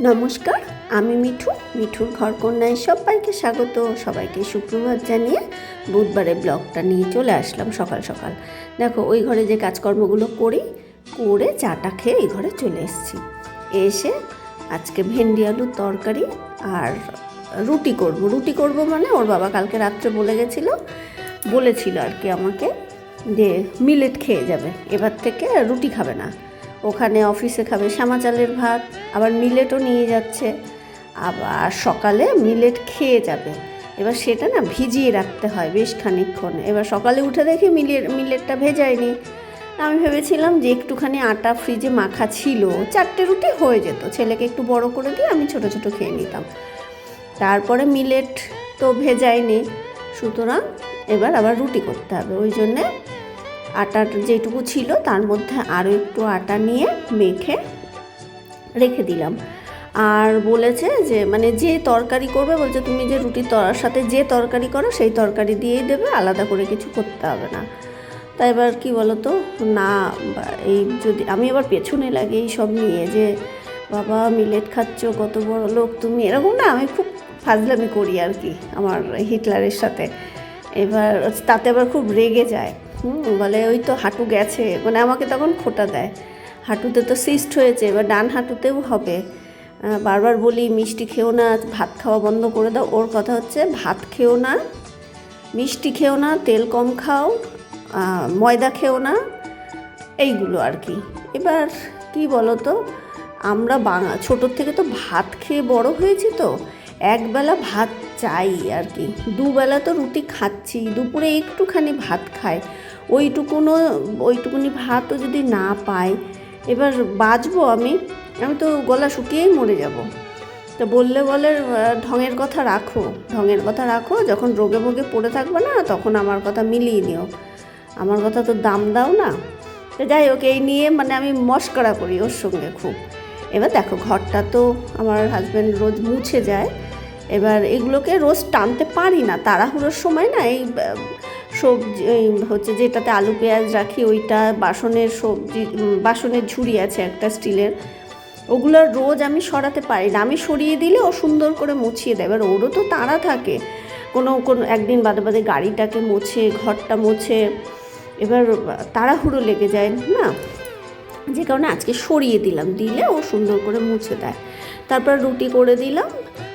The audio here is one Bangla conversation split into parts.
নমস্কার, আমি মিঠু। মিঠুর ঘর কন্যায় সবাইকে স্বাগত। সবাইকে সুপ্রভাত জানিয়ে বুধবারে ব্লগটা নিয়ে চলে আসলাম সকাল সকাল। দেখো, ওই ঘরে যে কাজকর্মগুলো করি, করে চাটা খেয়ে এই ঘরে চলে এসেছি। এসে আজকে ভেন্ডি আলুর তরকারি আর রুটি করব। রুটি করব মানে ওর বাবা কালকে রাত্রে বলে গেছিল, বলেছিল আর কি আমাকে যে মিলেট খেয়ে যাবে। এবার থেকে রুটি খাবে না। ওখানে অফিসে খাবে। শ্যামা চালের ভাত, আবার মিলেটও নিয়ে যাচ্ছে। আবার সকালে মিলেট খেয়ে যাবে। এবার সেটা না ভিজিয়ে রাখতে হয় বেশ খানিকক্ষণ। এবার সকালে উঠে দেখি মিলেট, মিলেটটা ভেজায়নি। আমি ভেবেছিলাম যে একটুখানি আটা ফ্রিজে মাখা ছিল। চারটে রুটি হয়ে যেত। ছেলেকে একটু বড় করে দিয়ে আমি ছোট ছোট খেয়ে নিতাম। তারপরে মিলেট তো ভেজায়নি। সুতরাং এবার আবার রুটি করতে হবে। ওই জন্যে আটার যেটুকু ছিল তার মধ্যে আরও একটু আটা নিয়ে মেখে রেখে দিলাম। আর বলেছে যে মানে যে তরকারি করবে, বলছে তুমি যে রুটির তর সাথে যে তরকারি করো, সেই তরকারি দিয়েই দেবে, আলাদা করে কিছু করতে হবে না। তাই এবার কি বলো তো না এই যদি আমি এবার পেছনে লাগে এই সব নিয়ে যে, বাবা, মিলেট খাচ্ছ, কত বড় লোক তুমি। এরকম না, আমি খুব ফাজলামি করি আর কি, আমার হিটলারের সাথে। এবার তাতে আবার খুব রেগে যায়। হুম, বলে ওই তো হাঁটু গেছে। মানে আমাকে তখন খোটা দেয়। হাঁটুতে তো সিস্ট হয়েছে, এবার ডান হাঁটুতেও হবে। বারবার বলি, মিষ্টি খেও না, ভাত খাওয়া বন্ধ করে দাও। ওর কথা হচ্ছে, ভাত খেও না, মিষ্টি খেও না, তেল কম খাও ময়দা খেও না, এইগুলো আর কি। এবার কি বলো তো আমরা বাঙা, ছোটোর থেকে তো ভাত খেয়ে বড় হয়েছি তো, একবেলা ভাত চাই আর কি। দুবেলা তো রুটি খাচ্ছি, দুপুরে একটুখানি ভাত খাই ওইটুকুনও ওইটুকুনি ভাতও যদি না পাই, এবার বাঁচবো আমি আমি তো গলা শুকিয়েই মরে যাব। তো বললে বলে ঢঙের কথা রাখো, ঢঙের কথা রাখো, যখন রোগে ভোগে পড়ে থাকবে না, তখন আমার কথা মিলিয়ে নিও। আমার কথা তো দাম দাও না। তো যাই হোক, এই নিয়ে মানে আমি মস্করা করি ওর সঙ্গে খুব। এবার দেখো, ঘরটা তো আমার হাজব্যান্ড রোজ মুছে যায়। এবার এগুলোকে রোজ টানতে পারি না, তাড়াহুড়োর সময় না এই সবজি হচ্ছে যেটাতে আলু, পেঁয়াজ রাখি, ওইটা বাসনের সবজি বাসনের ঝুড়ি আছে একটা স্টিলের। ওগুলো রোজ আমি সরাতে পারি না। আমি সরিয়ে দিলে ও সুন্দর করে মুছিয়ে দেয়। এবার ওরও তো তাড়া থাকে। কোনো কোনো, একদিন বাদে বাদে গাড়িটাকে মোছে, ঘরটা মোছে, এবার তাড়াহুড়ো লেগে যায়, না? যে কারণে আজকে সরিয়ে দিলাম। দিলে ও সুন্দর করে মুছে দেয়। তারপর রুটি করে দিলাম।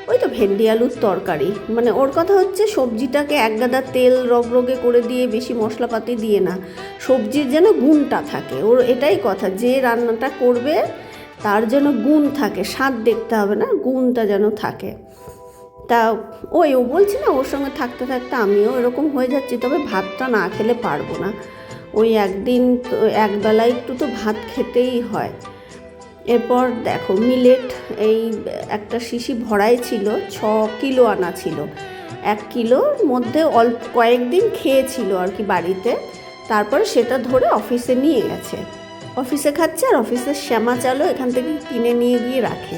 ওই তো ভেন্ডি আলুর তরকারি। মানে ওর কথা হচ্ছে সবজিটাকে এক গাদা তেল রগরগে করে দিয়ে বেশি মশলাপাতি দিয়ে না। সবজির যেন গুণটা থাকে। ওর এটাই কথা, যে রান্নাটা করবে তার যেন গুণ থাকে। স্বাদ দেখতে হবে না, গুণটা যেন থাকে। তা ওই, ও বলছি না ওর সঙ্গে থাকতে থাকতে আমিও এরকম হয়ে যাচ্ছি, তবে ভাতটা না খেলে পারব না। ওই একদিন একবেলা একটু তো ভাত খেতেই হয়। এরপর দেখো মিলেট এই একটা শিশি ভরাই ছিল, ছ কিলো আনা ছিল। এক কিলোর মধ্যে অল্প কয়েকদিন খেয়েছিল আর কি বাড়িতে। তারপর সেটা ধরে অফিসে নিয়ে গেছে। অফিসে খাচ্ছে আর অফিসের শ্যামা চালও এখান থেকে কিনে নিয়ে গিয়ে রাখে।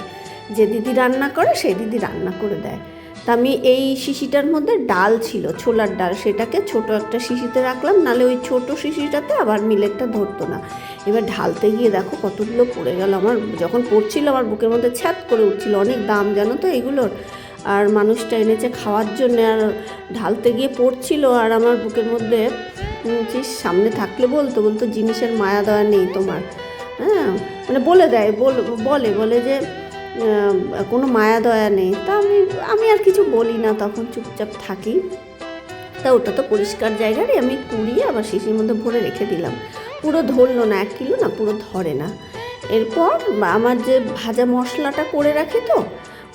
যে দিদি রান্না করে সেই দিদি রান্না করে দেয়। তা আমি এই শিশিটার মধ্যে ডাল ছিল, ছোলার ডাল। সেটাকে ছোট একটা শিশিতে রাখলাম, নালে ওই ছোট শিশিটাতে আবার মিলেটটা ধরতো না। এবার ঢালতে গিয়ে দেখো কতগুলো পড়ে গেল আমার, যখন পড়ছিল আমার বুকের মধ্যে ছ্যাত করে উঠছিল, অনেক দাম জানো তো এগুলোর? আর মানুষটা এনেছে খাওয়ার জন্য, আর ঢালতে গিয়ে পড়ছিল, আর আমার বুকের মধ্যে সামনে থাকলে বলতো বলতো জিনিসের মায়া দেওয়া নেই তোমার। হ্যাঁ মানে বলে দেয় বল- বলে যে কোনো মায়া দয়া নেই। তা আমি আমি আর কিছু বলি না, তখন চুপচাপ থাকি। তা ওটা তো পরিষ্কার জায়গারই, আমি কুড়িয়ে আবার শিশির মধ্যে ভরে রেখে দিলাম। পুরো ধরলো না, এক কিলো না, পুরো ধরে না। এরপর আমার যে ভাজা মশলাটা করে রাখি তো,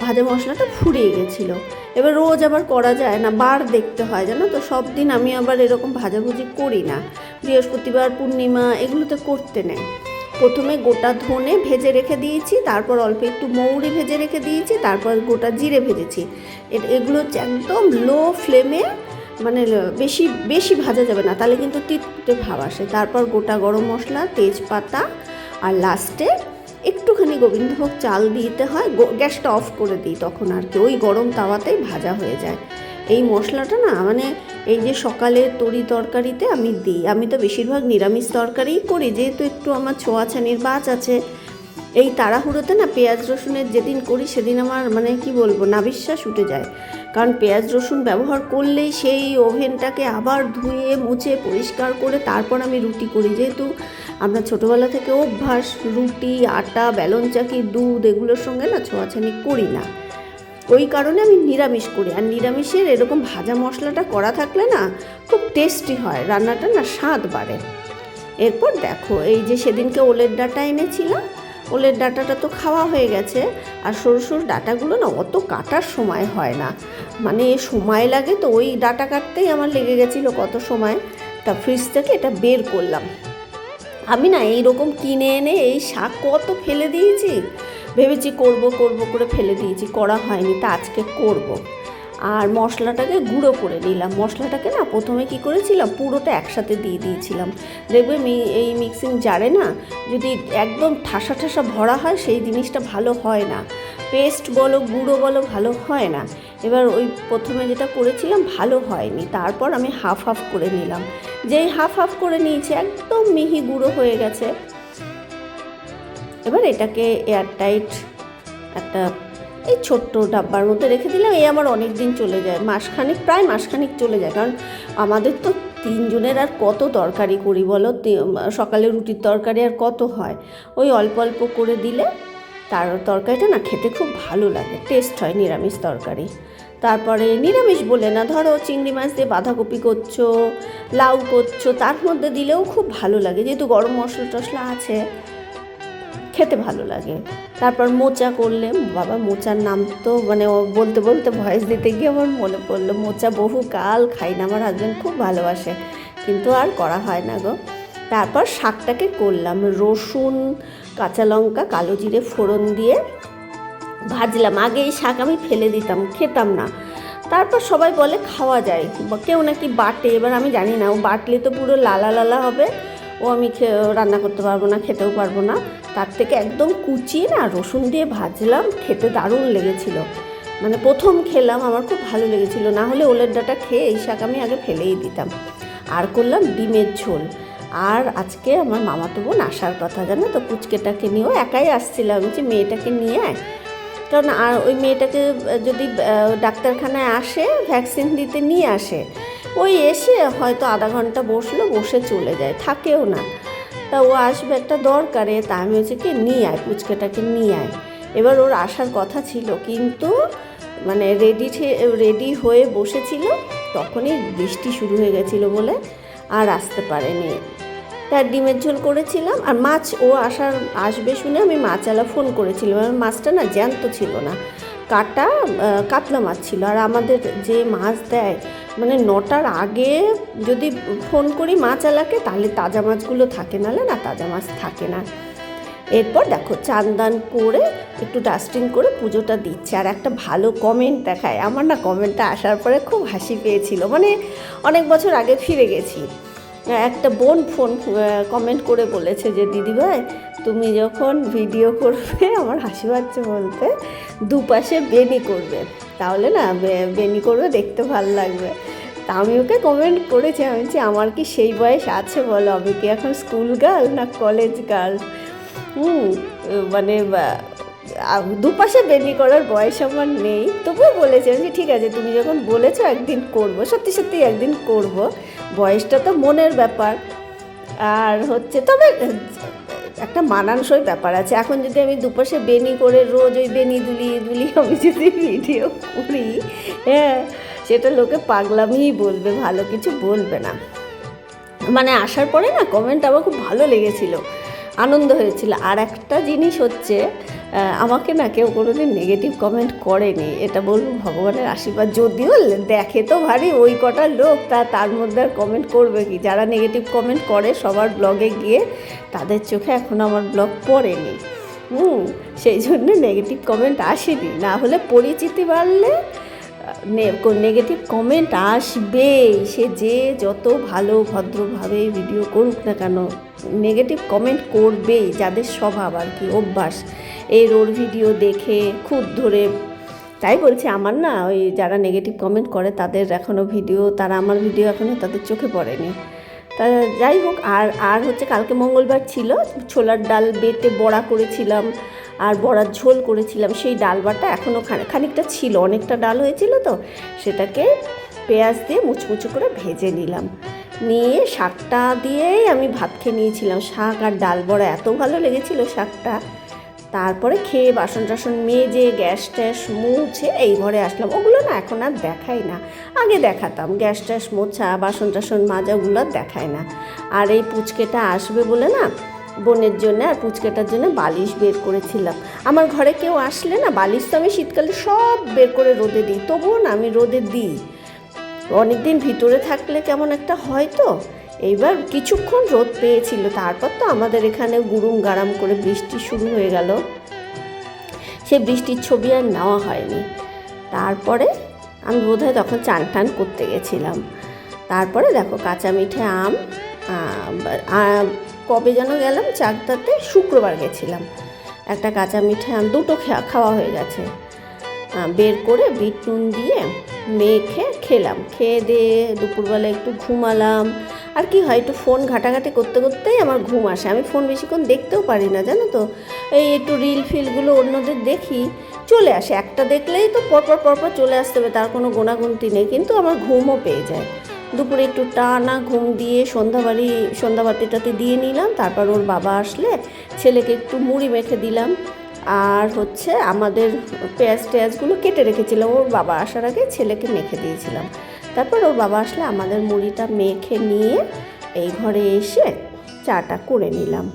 ভাজা মশলাটা ফুরিয়ে গেছিল। এবার রোজ আবার করা যায় না, বার দেখতে হয়, জানো তো? সব দিন আমি আবার এরকম ভাজাভুজি করি না। বৃহস্পতিবার, পূর্ণিমা, এগুলোতে করতে নেই। প্রথমে গোটা ধনে ভেজে রেখে দিয়েছি, তারপর অল্প একটু মৌরি ভেজে রেখে দিয়েছি, তারপর গোটা জিরে ভেজেছি। এগুলো হচ্ছে একদম লো ফ্লেমে মানে বেশি বেশি ভাজা যাবে না, তাহলে কিন্তু তিতকুটে ভাব আসে। তারপর গোটা গরম মশলা, তেজপাতা আর লাস্টে একটুখানি গোবিন্দভোগ চাল দিতে হয় গ্যাসটা অফ করে দিই, তখন আর কি, ওই গরম তাওয়াতেই ভাজা হয়ে যায়। এই মশলাটা না মানে এই যে সকালে তরি তরকারিতে আমি দিই। আমি তো বেশিরভাগ নিরামিষ তরকারিই করি, যেহেতু একটু আমার ছোঁয়াছানির বাজ আছে। এই তাড়াহুড়োতে না পেঁয়াজ রসুনের যেদিন করি, সেদিন আমার মানে কি বলব, নাবিশ্বাস উঠে যায়। কারণ পেঁয়াজ রসুন ব্যবহার করলেই সেই ওভেনটাকে আবার ধুয়ে, মুছে, পরিষ্কার করে তারপর আমি রুটি করি। যেহেতু আমরা ছোটোবেলা থেকে অভ্যাস, রুটি, আটা, বেলন চাকি, দুধ এগুলোর সঙ্গে না ছোঁয়াছানি করি না। ওই কারণে আমি নিরামিষ করি। আর নিরামিষের এরকম ভাজা মশলাটা করা থাকলে না খুব টেস্টি হয়, রান্নাটা না স্বাদ বাড়ে। এরপর দেখো, এই যে সেদিনকে ওলের ডাটা এনেছিলাম, ওলের ডাটাটা তো খাওয়া হয়ে গেছে। আর সরু সরু ডাটাগুলো না অত কাটার সময় হয় না। মানে সময় লাগে তো ওই ডাটা কাটতেই আমার লেগে গেছিল কত সময়। তা ফ্রিজ থেকে এটা বের করলাম। আমি না এই রকম কিনে এনে এই শাক কত ফেলে দিয়েছি। ভেবেছি করব করব করে ফেলে দিয়েছি, করা হয়নি, তা আজকে করব। আর মশলাটাকে গুঁড়ো করে নিলাম। মশলাটাকে না প্রথমে কি করেছিলাম, পুরোটা একসাথে দিয়ে দিয়েছিলাম। দেখবে এই মিক্সিং জারে না যদি একদম ঠাসা ঠাসা ভরা হয়, সেই জিনিসটা ভালো হয় না। পেস্ট বলো, গুঁড়ো বলো, ভালো হয় না। এবার ওই প্রথমে যেটা করেছিলাম, ভালো হয়নি। তারপর আমি হাফ হাফ করে নিলাম। যেই হাফ হাফ করে নিয়েছি, একদম মিহি গুঁড়ো হয়ে গেছে। এবার এটাকে এয়ারটাইট একটা এই ছোট্ট ডাব্বার মধ্যে রেখে দিলাম। এই আমার অনেক দিন চলে যায়, মাসখানিক, প্রায় মাসখানিক চলে যায়। কারণ আমাদের তো তিনজনের আর কত তরকারি করি বলো? সকালে রুটির তরকারি আর কত হয়? ওই অল্প অল্প করে দিলে তার তরকারিটা না খেতে খুব ভালো লাগে। টেস্ট হয় নিরামিষ তরকারি। তারপরে নিরামিষ বলে না, ধরো চিংড়ি মাছ দিয়ে বাঁধাকপি করছ, লাউ করছ, তার মধ্যে দিলেও খুব ভালো লাগে। যেহেতু গরম মশলা টশলা আছে খেতে ভালো লাগে। তারপর মোচা করলে, বাবা মোচার নাম তো মানে বলতে বলতে ভয়েস দিতে গিয়ে আমার মনে পড়ল, মোচা বহু কাল খাই না, আমার হাজব্যান্ড খুব ভালোবাসে। কিন্তু আর করা হয় না গো। তারপর শাকটাকে করলাম, রসুন, কাঁচা লঙ্কা, কালো জিরে ফোড়ন দিয়ে ভাজলাম। আগে এই শাক আমি ফেলে দিতাম, খেতাম না। তারপর সবাই বলে খাওয়া যায়। কেউ নাকি বাটে, এবার আমি জানি না, ও বাটলে তো পুরো লালা লালা হবে। ও আমি রান্না করতে পারব না, খেতেও পারব না। তার থেকে একদম কুচিয়ে না রসুন দিয়ে ভাজলাম, খেতে দারুণ লেগেছিল। মানে প্রথম খেলাম, আমার খুব ভালো লেগেছিল। না হলে ওলের ডাটা খেয়ে এই শাক আমি আগে ফেলেই দিতাম। আর করলাম ডিমের ঝোল। আর আজকে আমার মামাতো বোন আসার কথা, জানো তো? পুচকেটাকে নিয়েও একাই আসছিলাম যে মেয়েটাকে নিয়ে আয়। কারণ আর ওই মেয়েটাকে যদি ডাক্তারখানায় আসে, ভ্যাকসিন দিতে নিয়ে আসে এসে হয়তো আধা ঘণ্টা বসল, বসে চলে যায়, থাকেও না। তা ও আসবে একটা দরকারে, তা আমি হচ্ছে কি, নিয়ে আয়, পুচকেটাকে নিয়ে আয়। এবার ওর আসার কথা ছিল, কিন্তু মানে রেডি রেডি হয়ে বসেছিল, তখনই বৃষ্টি শুরু হয়ে গেছিল বলে আর আসতে পারেনি। তার ডিমের ঝোল করেছিলাম, আর মাছ ও আসার, আসবে শুনে আমি মাছওয়ালা ফোন করেছিলাম, আর মাছটা না জ্যান্ত ছিল না। কাটা কাতলা মাছ ছিল, আর আমাদের যে মাছ দেয় মানে নটার আগে যদি ফোন করি মাছ এলাকে তাহলে তাজা মাছগুলো থাকে নালে না তাজা মাছ থাকে না। এরপর দেখো চান্দান করে একটু ডাস্টিং করে পুজোটা দিচ্ছে। আর একটা ভালো কমেন্ট দেখায়। আমার না কমেন্টটা আসার পরে খুব হাসি পেয়েছিল। মানে অনেক বছর আগে ফিরে গেছি। একটা বোন ফোন কমেন্ট করে বলেছে যে দিদিভাই তুমি যখন ভিডিও করবে, আমার হাসি পাচ্ছে বলতে, দুপাশে বেনি করবে। তাহলে না বেনি করবে, দেখতে ভালো লাগবে। তা আমি ওকে কমেন্ট করেছি, আমি বলছি, আমার কি সেই বয়স আছে বলো? আমি কি এখন স্কুল গার্ল না কলেজ গার্ল হুম মানে দুপাশে বেনি করার বয়স আমার নেই। তবুও বলেছি, আমি ঠিক আছে, তুমি যখন বলেছ একদিন করব, সত্যি সত্যি একদিন করব। বয়সটা তো মনের ব্যাপার। আর হচ্ছে তবে একটা মানানসই ব্যাপার আছে। এখন যদি আমি দুপাশে বেনি করে রোজ ওই বেনি দুলিয়ে দুলিয়ে আমি যদি ভিডিও করি হ্যাঁ সেটা লোকে পাগলামিই বলবে, ভালো কিছু বলবে না। মানে আসার পরে না কমেন্ট আমার খুব ভালো লেগেছিল। আনন্দ হয়েছিল। আর একটা জিনিস হচ্ছে আমাকে না কেউ কোনোদিন নেগেটিভ কমেন্ট করেনি। এটা বলব ভগবানের আশীর্বাদ। যদিও দেখে তো ভারী ওই কটা লোক তা তার মধ্যে আর কমেন্ট করবে কি? যারা নেগেটিভ কমেন্ট করে সবার ব্লগে গিয়ে তাদের চোখে এখন আমার ব্লগ পড়েনি। হুম, সেই জন্য নেগেটিভ কমেন্ট আসেনি। না হলে পরিচিতি বাড়লে নেগেটিভ কমেন্ট আসবেই সে যে যত ভালো ভদ্রভাবে ভিডিও করুক না কেন নেগেটিভ কমেন্ট করবেই, যাদের স্বভাব আর কি, অভ্যাস। এই ওর ভিডিও দেখে খুদ ধরে, তাই বলছি আমার না, ওই যারা নেগেটিভ কমেন্ট করে, তাদের এখনও ভিডিও তারা আমার ভিডিও এখনও তাদের চোখে পড়েনি। তা যাই হোক, আর আর হচ্ছে কালকে মঙ্গলবার ছিল, ছোলার ডাল বেটে বড়া করেছিলাম। আর বড়ার ঝোল করেছিলাম, সেই ডাল বাটা এখনও খানিকটা ছিল, অনেকটা ডাল হয়েছিল তো, সেটাকে পেঁয়াজ দিয়ে মুচমুচু করে ভেজে নিলাম। নিয়ে শাকটা দিয়েই আমি ভাত খেয়ে নিয়েছিলাম, শাক আর ডাল বড়া এত ভালো লেগেছিল শাকটা। তারপরে খেয়ে বাসন টাসন মেজে, গ্যাস ট্যাস মুছে এই ঘরে আসলাম। ওগুলো না এখন আর দেখাই না। আগে দেখাতাম, গ্যাস ট্যাস মোছা, বাসন টাসন মাজা, ওগুলো আর দেখায় না। আর এই পুচকেটা আসবে বলে না বোনের জন্য আর পুচকেটার জন্য বালিশ বের করেছিলাম। আমার ঘরে কেউ আসলে না, বালিশ তো আমি শীতকালে সব বের করে রোদে দিই, তবুও না আমি রোদে দিই। অনেকদিন ভিতরে থাকলে কেমন একটা হয় তো। এইবার কিছুক্ষণ রোদ পেয়েছিল, তারপর তো আমাদের এখানে গুরুম গারাম করে বৃষ্টি শুরু হয়ে গেল। সে বৃষ্টির ছবি আর নেওয়া হয়নি। তারপরে আমি বোধহয় তখন চান টান করতে গেছিলাম। তারপরে দেখো কাঁচা মিঠে আম কবে যেন গেলাম, চাকদাতে শুক্রবার গেছিলাম। একটা কাঁচা মিঠে দুটো খাওয়া হয়ে গেছে। বের করে বিট নুন দিয়ে মেখে খেলাম। খেয়ে দিয়ে দুপুরবেলা একটু ঘুমালাম। আর কি হয়, একটু ফোন ঘাটাঘাটি করতে করতেই আমার ঘুম আসে। আমি ফোন বেশিক্ষণ দেখতেও পারি না, জানো তো? এই একটু রিল ফিলগুলো অন্যদের দেখি, চলে আসে। একটা দেখলেই তো পরপর পরপর চলে আসতে হবে, তার কোনো গোনাগুনতি নেই। কিন্তু আমার ঘুমও পেয়ে যায়। দুপুরে একটু টানা ঘুম দিয়ে সন্ধ্যাবাড়ি সন্ধ্যাবাতিটাতে দিয়ে নিলাম, তারপর ওর বাবা আসলে ছেলেকে একটু মুড়ি মেখে দিলাম। আর হচ্ছে আমাদের পেঁয়াজ টেয়াজগুলো কেটে রেখেছিলাম ওর বাবা আসার আগে ছেলেকে মেখে দিয়েছিলাম। তারপর ওর বাবা আসলে আমাদের মুড়িটা মেখে নিয়ে এই ঘরে এসে চাটা করে নিলাম।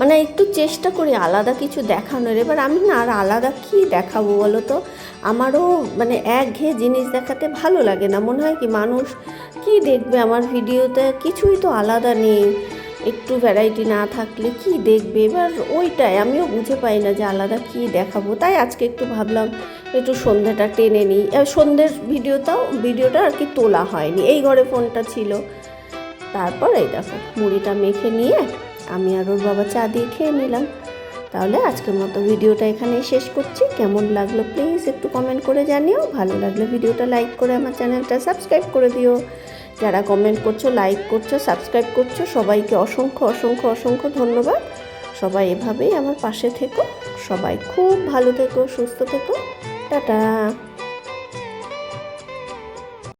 মানে একটু চেষ্টা করি আলাদা কিছু দেখানোর। এবার আমি না, আর আলাদা কি দেখাবো বলো তো? আমারও মানে একঘেয়ে জিনিস দেখাতে ভালো লাগে না। মনে হয় কি মানুষ কি দেখবে আমার ভিডিওতে? কিছুই তো আলাদা নেই। একটু ভ্যারাইটি না থাকলে কি দেখবে? এবার ওইটাই, আমিও বুঝে পাই না যে আলাদা কি দেখাবো। তাই আজকে একটু ভাবলাম একটু সন্ধ্যাটা টেনে নিই। সন্ধ্যের ভিডিওটাও, ভিডিওটা আর কি তোলা হয়নি। এই ঘরে ফোনটা ছিল। তারপর এই দেখো, মুড়িটা মেখে নিয়ে আমি আর ওর বাবা চা দিয়ে খেয়ে নিলাম। তাহলে আজকের মতো ভিডিওটা এখানেই শেষ করছি। কেমন লাগল প্লিজ একটু কমেন্ট করে জানিও। ভালো লাগলে ভিডিওটা লাইক করে আমার চ্যানেলটা সাবস্ক্রাইব করে দিও। যারা কমেন্ট করছ লাইক করছ সাবস্ক্রাইব করছ, সবাইকে অসংখ্য অসংখ্য অসংখ্য ধন্যবাদ। সবাই এভাবেই আমার পাশে থেকো। সবাই খুব ভালো থেকো, সুস্থ থেকো। টাটা।